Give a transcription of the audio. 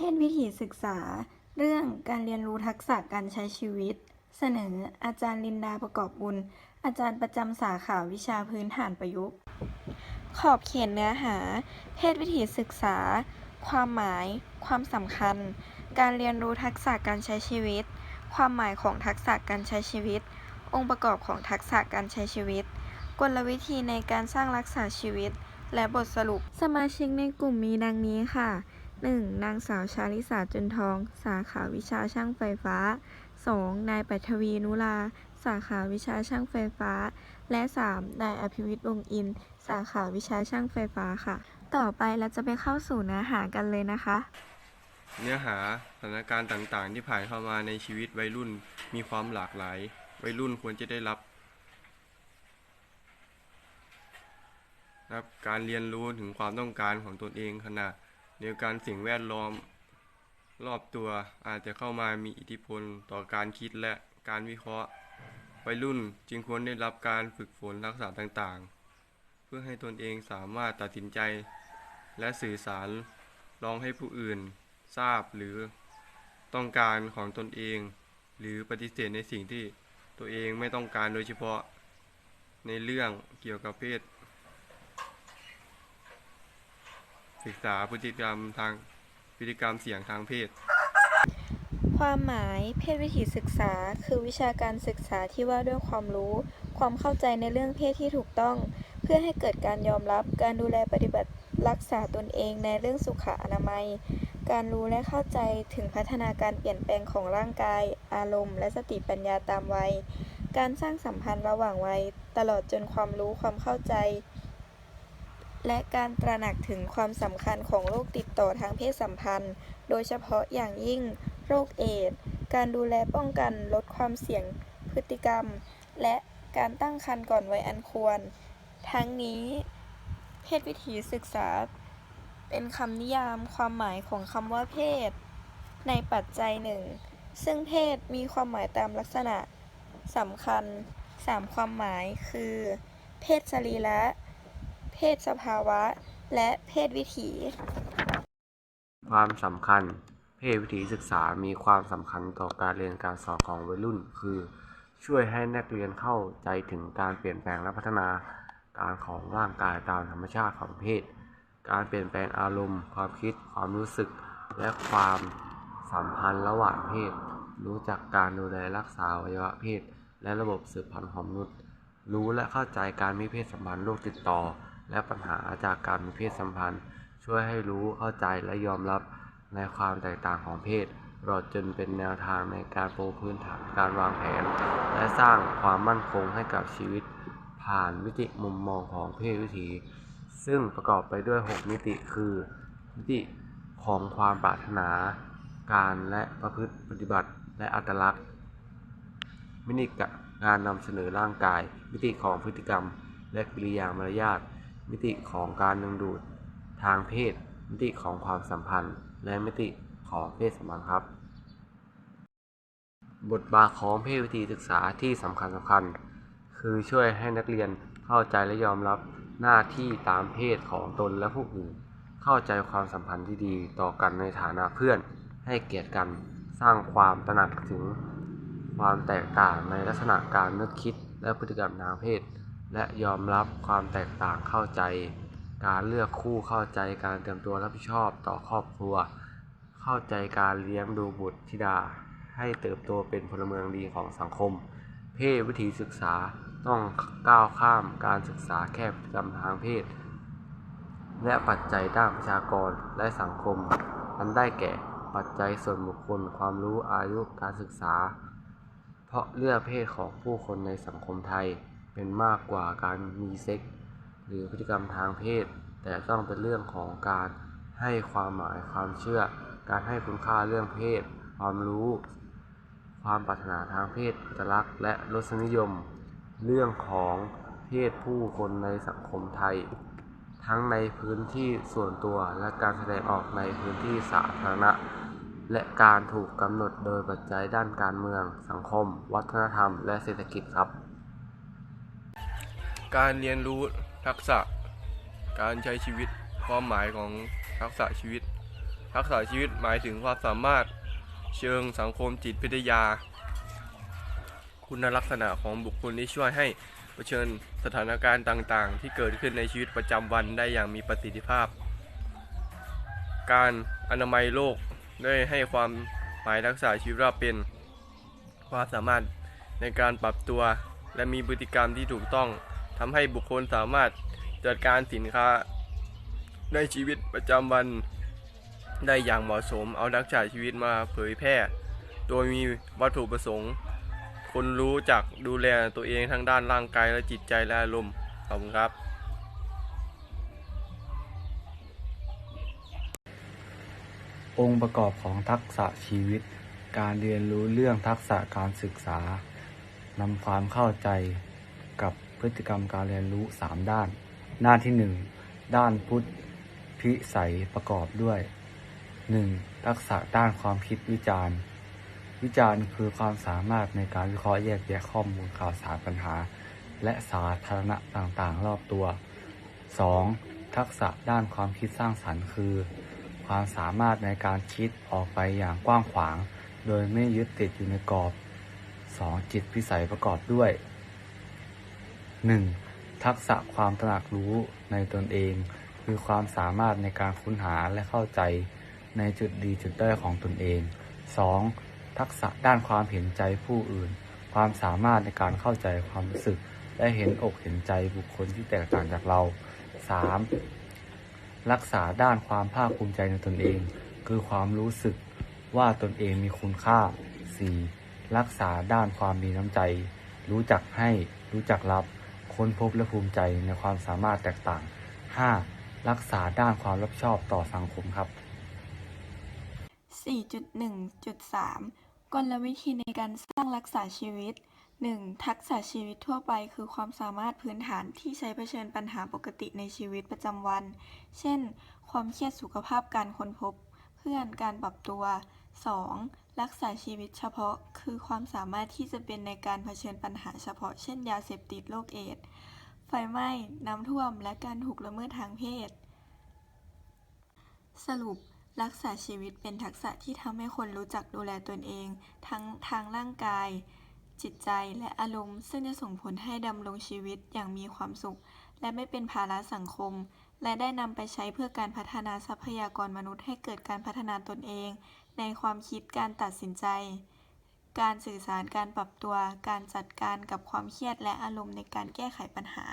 เพศวิถีศึกษา เรื่องการเรียนรู้ทักษะการใช้ชีวิต เสนออาจารย์ลินดาประกอบบุญ อาจารย์ประจำสาขาวิชาพื้นฐานประยุกต์ ขอบเขตเนื้อหา เพศวิถีศึกษา ความหมาย ความสำคัญ การเรียนรู้ทักษะการใช้ชีวิต ความหมายของทักษะการใช้ชีวิต องค์ประกอบของทักษะการใช้ชีวิต กลวิธีในการสร้างรักษาชีวิต และบทสรุป สมาชิกในกลุ่มมีดังนี้ค่ะ 1. นางสาวชาลิสาจุนทอง สาขาวิชาช่างไฟฟ้า 2. นายปัทวีนุลา สาขาวิชาช่างไฟฟ้า และ 3. นายอภิวิทย์วงอิน สาขาวิชาช่างไฟฟ้าค่ะ ต่อไปเราจะไปเข้าสู่เนื้อหากันเลยนะคะ เนื้อหาสถานการณ์ต่างๆ ที่ผ่านเข้ามาในชีวิตวัยรุ่นมีความหลากหลาย วัยรุ่นควรจะได้รับรับการเรียนรู้ถึงความต้องการของตนเองขณะ เดียวกันสิ่งแวดล้อมรอบตัวอาจจะเข้ามามีอิทธิพลต่อการคิดและการวิเคราะห์วัยรุ่นจึงควรได้รับการฝึกฝนทักษะต่างๆ เพื่อให้ตนเองสามารถตัดสินใจ และสื่อสารลองให้ผู้อื่นทราบหรือต้องการของตนเอง หรือปฏิเสธในสิ่งที่ตัวเองไม่ต้องการโดยเฉพาะในเรื่องเกี่ยวกับเพศ ศึกษาพฤติกรรมทางพฤติกรรมเสี่ยงทางเพศ ความหมายเพศวิถีศึกษา คือวิชาการศึกษาที่ว่าด้วยความรู้ ความเข้าใจในเรื่องเพศที่ถูกต้อง เพื่อให้เกิดการยอมรับการดูแลปฏิบัติรักษาตนเองในเรื่องสุขอนามัย การรู้และเข้าใจถึงพัฒนาการเปลี่ยนแปลงของร่างกาย อารมณ์ และสติปัญญาตามวัย การสร้างสัมพันธ์ระหว่างวัย ตลอดจนความรู้ความเข้าใจ และการตระหนักถึงความสำคัญของโรคติดต่อทางเพศสัมพันธ์ โดยเฉพาะอย่างยิ่งโรคเอดส์การดูแลป้องกันลดความเสี่ยงพฤติกรรม และการตั้งครรภ์ก่อนวัยอันควร ทั้งนี้ เพศวิถีศึกษา เป็นคำนิยามความหมายของคำว่าเพศ ในปัจจัยหนึ่ง ซึ่งเพศมีความหมายตามลักษณะสำคัญ 3 ความหมายคือ เพศสรีระ เพศสภาวะ และเพศวิถี ความสำคัญ เพศวิถีศึกษามีความสำคัญต่อการเรียนการสอนของวัยรุ่น คือ ช่วยให้นักเรียนเข้าใจถึงการเปลี่ยนแปลงและพัฒนาการของร่างกายตามธรรมชาติของเพศ การเปลี่ยนแปลงอารมณ์ ความคิด ความรู้สึก และความสัมพันธ์ระหว่างเพศ รู้จักการดูแลรักษาอวัยวะเพศ และระบบสืบพันธุ์ของมนุษย์ รู้และเข้าใจการมีเพศสัมพันธ์โรคติดต่อ และปัญหาจากการมีเพศสัมพันธ์ ช่วยให้รู้เข้าใจและยอมรับในความแตกต่างของเพศตลอดจนเป็นแนวทางในการปูพื้นฐานการวางแผน และสร้างความมั่นคงให้กับชีวิต ผ่านมิติมุมมองของเพศวิถี ซึ่งประกอบไปด้วย 6 มิติคือ มิติของความปรารถนา การและประพฤติปฏิบัติและอัตลักษณ์ มิติการนำเสนอร่างกาย มิติของพฤติกรรม และกิริยามารยาท มิติของการดึงดูดทางเพศ มิติของความสัมพันธ์ และมิติของเพศสัมพันธ์ครับ บทบาทของเพศวิธีศึกษาที่สำคัญสำคัญ คือช่วยให้นักเรียนเข้าใจและยอมรับหน้าที่ตามเพศของตนและผู้อื่น เข้าใจความสัมพันธ์ที่ดีต่อกันในฐานะเพื่อน ให้เกียรติกัน สร้างความตระหนักถึงความแตกต่างในลักษณะการนึกคิดและพฤติกรรมทางเพศ และยอมรับความแตกต่างเข้าใจ การเลือกคู่เข้าใจการเตรียมตัวรับผิดชอบต่อครอบครัว เข้าใจการเลี้ยงดูบุตรธิดา ให้เติบโตเป็นพลเมืองดีของสังคม เพศวิถีศึกษาต้องก้าวข้ามการศึกษาแค่พฤติกรรมทางเพศ และปัจจัยด้านประชากรและสังคมอันได้แก่ปัจจัยส่วนบุคคลความรู้อายุการศึกษา เพราะเลือกเพศของผู้คนในสังคมไทย เป็นมากกว่าการมีเซ็กส์หรือพฤติกรรมทางเพศ แต่ต้องเป็นเรื่องของการให้ความหมายความเชื่อ การให้คุณค่าเรื่องเพศ ความรู้ ความปรารถนาทางเพศอัตลักษณ์และรสนิยม เรื่องของเพศผู้คนในสังคมไทย ทั้งในพื้นที่ส่วนตัวและการแสดงออกในพื้นที่สาธารณะ และการถูกกำหนดโดยปัจจัยด้านการเมือง สังคม วัฒนธรรม และเศรษฐกิจครับ การเรียนรู้ทักษะ การใช้ชีวิต ความหมายของทักษะชีวิต ทักษะชีวิตหมายถึงความสามารถเชิงสังคมจิตวิทยา คุณลักษณะของบุคคลที่ช่วยให้เผชิญสถานการณ์ต่างๆ ที่เกิดขึ้นในชีวิตประจำวันได้อย่างมีประสิทธิภาพ การอนามัยโลกได้ให้ความหมายทักษะชีวิตว่าเป็นความสามารถในการปรับตัวและมีพฤติกรรมที่ถูกต้อง ทำให้บุคคลสามารถจัดการสินค้าในชีวิตประจำวันได้อย่างเหมาะสม เอาทักษะชีวิตมาเผยแพร่ โดยมีวัตถุประสงค์ คนรู้จักดูแลตัวเองทั้งด้านร่างกายและจิตใจและอารมณ์ขอบคุณครับ องค์ประกอบของทักษะชีวิต การเรียนรู้เรื่องทักษะการศึกษานำความเข้าใจกับ พฤติกรรมการเรียนรู้ 3 ด้านหน้านที่ 1 ด้านพุทธพิสัยประกอบด้วย 1. ทักษะด้านความคิดวิจารณ์ วิจารณ์คือความสามารถในการวิเคราะห์แยกแยะข้อมูลข่าวสารปัญหา และสาธารณะต่างๆ รอบตัว 2. ทักษะด้านความคิดสร้างสรรค์คือ ความสามารถในการคิดออกไปอย่างกว้างขวาง โดยไม่ยึดติดอยู่ในกรอบ 2. จิตพิสัยประกอบด้วย 1. ทักษะความตระหนักรู้ในตนเอง คือความสามารถในการค้นหาและเข้าใจในจุดดีจุดด้อยของตนเอง 2. ทักษะด้านความเห็นใจผู้อื่น ความสามารถในการเข้าใจความรู้สึก และเห็นอกเห็นใจบุคคลที่แตกต่างจากเรา 3. รักษาด้านความภาคภูมิใจในตนเอง คือความรู้สึกว่าตนเองมีคุณค่า 4. รักษาด้านความมีน้ำใจ รู้จักให้ รู้จักรับ ค้นพบและภูมิใจในความสามารถแตกต่าง 5. รักษาด้านความรับผิดชอบต่อสังคมครับ 4.1.3 กลวิธีในการสร้างรักษาชีวิต 1. ทักษะชีวิตทั่วไปคือความสามารถพื้นฐานที่ใช้เผชิญปัญหาปกติในชีวิตประจำวัน เช่น ความเครียดสุขภาพการค้นพบ เพื่อนการปรับตัว 2. รักษาชีวิตเฉพาะ คือความสามารถที่จะเป็นในการเผชิญปัญหาเฉพาะ เช่น ยาเสพติดโรคเอดส์ไฟไหม้ น้ำท่วม และการถูกละเมิดทางเพศ สรุป รักษาชีวิตเป็นทักษะที่ทำให้คนรู้จักดูแลตนเอง ทั้งทางร่างกาย จิตใจและอารมณ์ ซึ่งจะส่งผลให้ดำรงชีวิตอย่างมีความสุข และไม่เป็นภาระสังคม และได้นำไปใช้เพื่อการพัฒนาทรัพยากรมนุษย์ให้เกิดการพัฒนาตนเอง ในความคิดการตัดสินใจ การสื่อสารการปรับตัว การจัดการกับความเครียดและอารมณ์ในการแก้ไขปัญหา